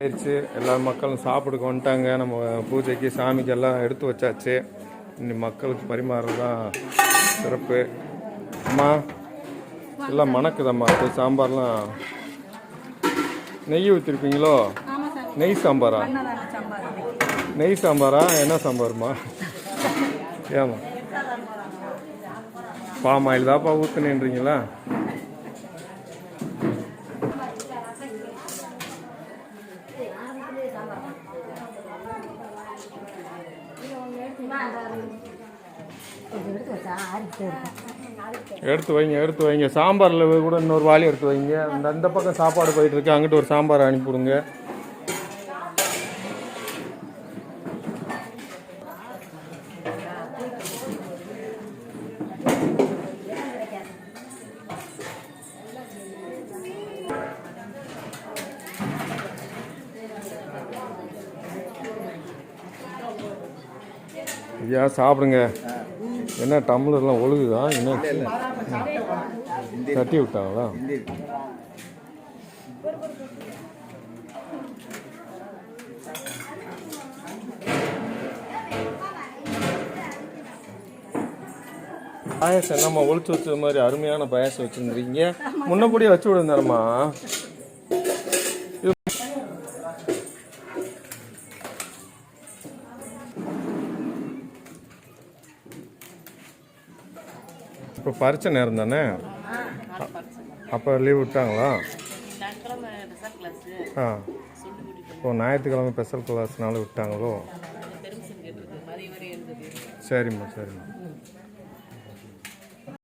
ஆயிடுச்சு எல்லா மக்களும் சாப்பிடுக்க வந்துட்டாங்க. நம்ம பூஜைக்கு சாமிக்கு எல்லாம் எடுத்து வச்சாச்சு. இனி மக்களுக்கு பரிமாறுறது தான் சிறப்பு. அம்மா எல்லாம் மணக்குதம்மா? அது சாம்பார்லாம் நெய் ஊற்றிருப்பீங்களோ நெய் சாம்பாரா? நெய் சாம்பாரா? என்ன சாம்பார்மா ஏமா பாம் ஆயில் தாப்பா ஊற்றுனேன்றீங்களா எடுத்து வைங்க எடுத்து வைங்க. சாம்பாரில் கூட இன்னொரு வாளி எடுத்து வைங்க. அந்த அந்த பக்கம் சாப்பாடு போயிட்டுருக்கு அங்கிட்டு ஒரு சாம்பார் அனுப்பிவிடுங்க ஐயா சாப்பிடுங்க. என்ன டம்ளர்லாம் ஒழுகுதா? என்ன? தட்டி விட்டாங்களா? பாயசம் என்னம்மா ஒழிச்சு வச்சது மாதிரி அருமையான பாயசம் வச்சுருந்தீங்க. முன்னப்படியே வச்சு விடுந்தாரம்மா இப்போ பரிச்சை நேரம் தானே? அப்போ லீவ் விட்டாங்களா? ஆ. இப்போ ஞாயிற்றுக்கிழமை ஸ்பெஷல் கிளாஸ்னால விட்டாங்களோ? சரிம்மா சரிம்மா.